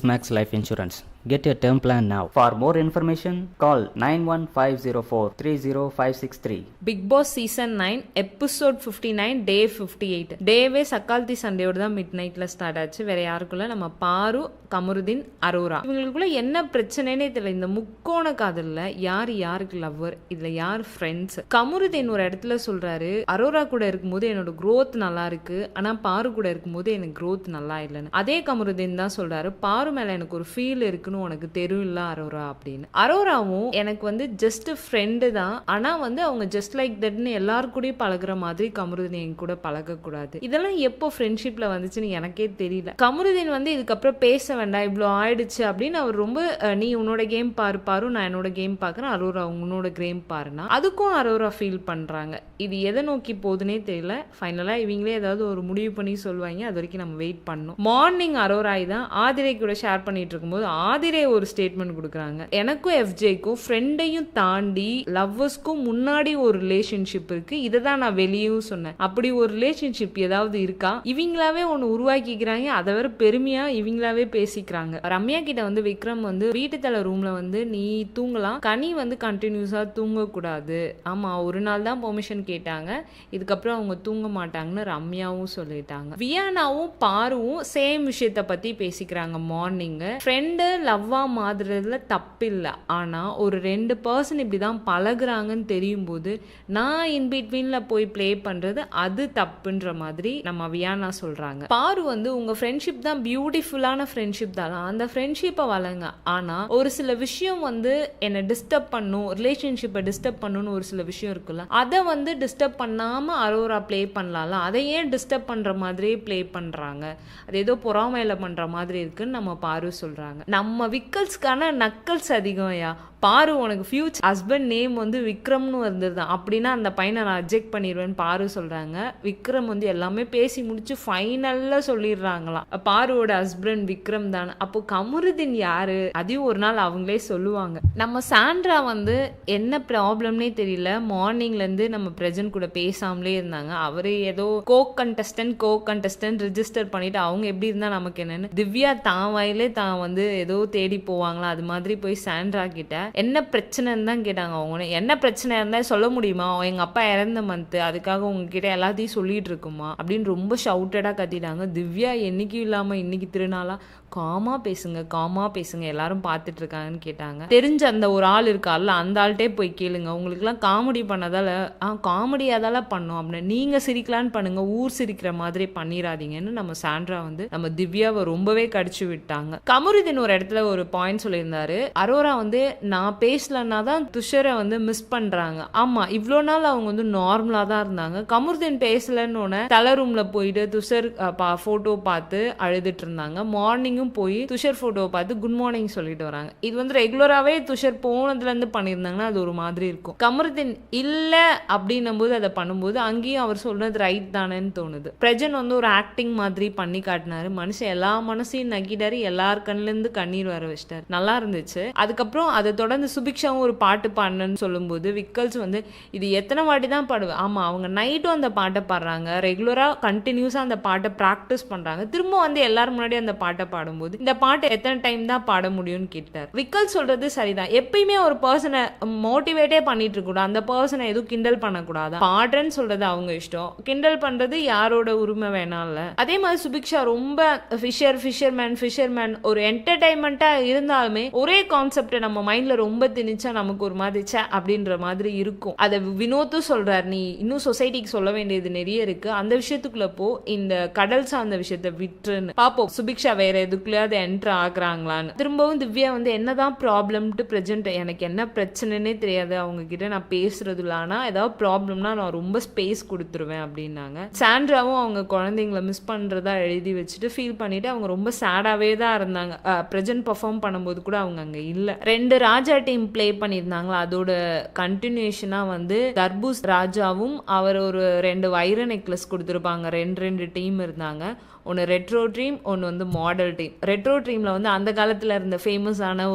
Max Life Insurance. Get your term plan now. For more information, call 91504 30563. Bigg Boss season nine episode fifty nine day fifty eight டேவே சக்கால்தி சண்டையோட தான் mid நைட்டில் start ஆச்சு. வேற யாருக்குள்ள? நம்ம பாரு கமருதீன் அரோரா. இவங்களுக்குள்ள என்ன பிரச்சனைனே தெரியல. இந்த முக்கோண காதலில் யார் யாருக்கு லவ்வர் இதில் யார் ஃப்ரெண்ட்ஸ் கமருதீன் ஒரு இடத்துல சொல்கிறாரு அரோரா கூட இருக்கும்போது என்னோட க்ரோத் நல்லா இருக்கு. ஆனால் பாரு கூட இருக்கும்போது எனக்கு க்ரோத் நல்லா இல்லைன்னு. அதே கமருதீன் தான் சொல்கிறாரு பாரு மேலே எனக்கு ஒரு ஃபீல் இருக்குன்னு உனக்கு தெரியும்ல அரோரா அப்படின்னு. அரோராவும் எனக்கு வந்து ஜஸ்ட் ஃப்ரெண்டு தான். ஆனா வந்து அவங்க ஜஸ்ட் லைக் தட்னு எல்லாருக்கூடயும் பழகுற மாதிரி கமருதீன் என் கூட பழகக்கூடாது. இதெல்லாம் எப்போ ஃப்ரெண்ட்ஷிப்ல வந்துச்சுன்னு எனக்கே தெரியல. கமருதீன் வந்து இதுக்கப்புறம் பேச வேண்டாம் இவ்வளோ ஆயிடுச்சு அப்படின்னு அவர் ரொம்ப நீ உன்னோட கேம் பாரு பாரு நான் என்னோட கேம் பார்க்குறேன் அரோரா உன்னோட கேம் பாருன்னா அதுக்கும் அரோரா ஃபீல் பண்றாங்க. இது எதை நோக்கி போகுதுன்னே தெரியல. ஃபைனலா இவங்களே ஏதாவது ஒரு முடிவு பண்ணி சொல்லுவாங்க அது வரைக்கும் நம்ம வெயிட் பண்ணோம் மார்னிங் அரோராய் தான் ஆதிரை கூட ஷேர் பண்ணிட்டு இருக்கும்போது ஆதிரை ஒரு ஸ்டேட்மெண்ட் கொடுக்குறாங்க. எனக்கும் எஃப்ஜேக்கும் ஃப்ரெண்டையும் தாண்டி லவ்வர்ஸ்க்கும் முன்னாடி ஒரு ரிலேஷன்ஷிப் இருக்கு. இதை தான் நான் வெளியும் சொன்னேன். அப்படி ஒரு ரிலேஷன்ஷிப் ஏதாவது இருக்கா? இவங்களாவே ஒன்று உருவாக்கிக்கிறாங்க. அதை வேற பெருமையா இவங்களாவே பேசிக்கிறாங்க. ரம்யா கிட்ட வந்து விக்ரம் வந்து வீட்டு தலை ரூம்ல வந்து நீ தூங்கலாம். கனி வந்து கண்டினியூஸா தூங்கக்கூடாது. ஆமா ஒரு நாள் தான் பெர்மிஷன் கேட்டாங்க. இதுக்கப்புறம் அவங்க தூங்க மாட்டாங்கன்னு ரம்யாவும் சொல்லிட்டாங்க. வியானாவும் பாருவும் சேம் விஷயத்த பத்தி பேசிக்கிறாங்க மார்னிங் ஃப்ரெண்டு தவ்வா மாதிரில தப்பில்லை. ஆனால் ஒரு ரெண்டு பர்சன் இப்படி தான் பழகுறாங்கன்னு தெரியும் போது நான் இன் பிட்வீனில் போய் ப்ளே பண்ணுறது அது தப்புன்ற மாதிரி நம்ம வியானா சொல்கிறாங்க பாரு வந்து உங்கள் ஃப்ரெண்ட்ஷிப் தான் பியூட்டிஃபுல்லான ஃப்ரெண்ட்ஷிப் தான். அந்த ஃப்ரெண்ட்ஷிப்பை வளங்க ஆனால் ஒரு சில விஷயம் வந்து என்னை டிஸ்டர்ப் பண்ணும் ரிலேஷன்ஷிப்பை டிஸ்டர்ப் பண்ணணும்னு ஒரு சில விஷயம் இருக்குல்ல அதை வந்து டிஸ்டர்ப் பண்ணாமல் அரோரா ப்ளே பண்ணலாம்ல? அதை ஏன் டிஸ்டர்ப் பண்ணுற மாதிரியே ப்ளே பண்ணுறாங்க அது ஏதோ பொறாமையில் பண்ணுற மாதிரி இருக்குன்னு நம்ம பாரு சொல்கிறாங்க நம்ம விக்கல்ஸ்க்கான நக்கல்ஸ் அதிகம் ஐயா. பாரு உனக்கு ஃபியூச்சர் ஹஸ்பண்ட் நேம் வந்து விக்ரம்னு வந்திருதான் அப்படின்னா அந்த பையனை நான் அப்ஜெக்ட் பண்ணிடுவேன்னு பாரு சொல்கிறாங்க விக்ரம் வந்து எல்லாமே பேசி முடிச்சு ஃபைனலில் சொல்லிடுறாங்களாம். பாருவோட ஹஸ்பண்ட் விக்ரம் தான். அப்போ கமருதீன் யாரு? அதையும் ஒரு நாள் அவங்களே சொல்லுவாங்க. நம்ம சாண்ட்ரா வந்து என்ன ப்ராப்ளம்னே தெரியல. மார்னிங்லேருந்து நம்ம பிரஜன் கூட பேசாமலே இருந்தாங்க. அவரே ஏதோ co contestant co contestant register பண்ணிட்டு அவங்க எப்படி இருந்தா நமக்கு என்னன்னு. திவ்யா தான் வாயிலே தான் வந்து ஏதோ தேடி போவாங்களா? அது மாதிரி போய் சாண்ட்ரா கிட்ட என்ன பிரச்சனைன்னு தான் கேட்டாங்க அவங்க. என்ன பிரச்சனை இருந்தால் சொல்ல முடியுமா? எங்க அப்பா இறந்த மந்த்து அதுக்காக உங்ககிட்ட எல்லாத்தையும் சொல்லிட்டு இருக்குமா? அப்படின்னு ரொம்ப ஷவுட்டடாக கத்திட்டாங்க. திவ்யா என்னைக்கும் இல்லாம இன்னைக்கு திருநாளாக காமா பேசுங்க காமா பேசுங்க எல்லாரும் பார்த்துட்டு இருக்காங்கன்னு கேட்டாங்க. தெரிஞ்ச அந்த ஒரு ஆள் இருக்கால அந்த ஆள்கிட்டே போய் கேளுங்க. உங்களுக்குலாம் காமெடி பண்ணதால ஆ காமெடி அதால பண்ணோம் அப்படின்னு. நீங்க சிரிக்கலான்னு பண்ணுங்க ஊர் சிரிக்கிற மாதிரி பண்ணிடாதீங்கன்னு நம்ம சாண்ட்ரா வந்து நம்ம திவ்யாவை ரொம்பவே கடிச்சு விட்டாங்க. கமருதீன் ஒரு இடத்துல ஒரு பாயிண்ட் சொல்லியிருந்தாரு. அரோரா வந்து நான் பேசலன்னா தான் துஷரை வந்து மிஸ் பண்றாங்க. ஆமா இவ்வளோ நாள் அவங்க வந்து நார்மலா தான் இருந்தாங்க. கமருதீன் பேசலன்னு உடனே தலை ரூம்ல போயிட்டு துஷர் போட்டோ பார்த்து அழுதுட்டு இருந்தாங்க மார்னிங்கும் போய் துஷர் ஃபோட்டோவை பார்த்து குட் மார்னிங் சொல்லிட்டு வராங்க. இது வந்து ரெகுலராகவே துஷர் போனதுலேருந்து பண்ணியிருந்தாங்கன்னா அது ஒரு மாதிரி இருக்கும். கமருதீன் இல்லை அப்படின்னும் போது அதை பண்ணும்போது அங்கேயும் அவர் சொல்றது ரைட் தானேன்னு தோணுது. பிரஜன் வந்து ஒரு ஆக்டிங் மாதிரி பண்ணி காட்டினாரு. மனுஷன் எல்லா மனசையும் நக்கிட்டாரு. எல்லார் கண்லேருந்து கண்ணீர் வர வச்சிட்டாரு. நல்லா இருந்துச்சு. அதுக்கப்புறம் அதை தொடர்ந்து சுபிக்ஷாவும் ஒரு பாட்டு பாடினு சொல்லும்போது விக்கல்ஸ் வந்து இது எத்தனை வாட்டி தான் பாடுவேன் ஆமாம் அவங்க நைட்டும் அந்த பாட்டை பாடுறாங்க. ரெகுலராக கண்டினியூஸாக அந்த பாட்டை ப்ராக்டிஸ் பண்ணுறாங்க திரும்ப வந்து எல்லாரும் முன்னாடி அந்த பாட்டை பாடும்போது இந்த பாட்டு எத்தனை டைம் தான் பாட முடியும்னு கேட்டார். விக்கல் சொல்றது சரிதான். எப்பயுமே ஒரு பர்சனை மோட்டிவேட்டே பண்ணிட்டு இருக்க அந்த பர்சனை எதுவும் கிண்டல் பண்ணக்கூடாது? பாடுறேன்னு சொல்றது அவங்க இஷ்டம். கிண்டல் பண்றது யாரோட உரிமை வேணாம்ல. அதே மாதிரி சுபிக்ஷா ரொம்ப ஃபிஷர் ஃபிஷர்மேன் ஃபிஷர்மேன் ஒரு என்டர்டைன்மெண்ட்டா இருந்தாலுமே ஒரே கான்செப்டை நம்ம மைண்ட்ல ரொம்ப திணிச்சா நமக்கு ஒரு மாதிரி சே அப்படின்ற மாதிரி இருக்கும். அதை வினோத்தும் சொல்றாரு. நீ இன்னும் சொசைட்டிக்கு சொல்ல வேண்டியது நிறைய இருக்கு. அந்த விஷயத்துக்குள்ள போ. இந்த கடல் சார்ந்த விஷயத்த விட்டுருன்னு. பாப்போம் சுபிக்ஷா வேற எதுக்குள்ளயாவது என்ட்ரு ஆகுறாங்களான்னு. திரும்பவும் திவ்யா வந்து என்னதான் ப்ராப்ளம்ட்டு ப்ரெசென்ட் எனக்கு என்ன பிரச்சனைனே தெரியாது. அவங்க கிட்ட நான் பேசுறது இல்ல ஏதாவது ப்ராப்ளம்னா நான் ரொம்ப ஸ்பேஸ் கொடுத்துருவேன் அப்படின்னாங்க. சாண்ட்ராவும் அவங்க குழந்தைங்கள மிஸ் பண்றதா எழுதி வச்சுட்டு ஃபீல் பண்ணிட்டு அவங்க ரொம்ப சேடாவே தான் இருந்தாங்க. ப்ரெசென்ட் பர்ஃபார்ம் பண்ணும்போது கூட அவங்க அங்க இல்ல. ரெண்டு ராஜா டீம் ப்ளே பண்ணியிருந்தாங்களா அதோட கண்டினியூஷனா வந்து தர்பூஸ் ராஜாவும் அவர் ஒரு ரெண்டு வைர நெக்லஸ் கொடுத்துருப்பாங்க. ரெண்டு ரெண்டு டீம் இருந்தாங்க. ஒன்று ரெட்ரோ ட்ரீம் ஒன்று வந்து மாடல் டீம் ரெட்ரோ ட்ரீமில் வந்து அந்த காலத்தில் இருந்த ஃபேமஸான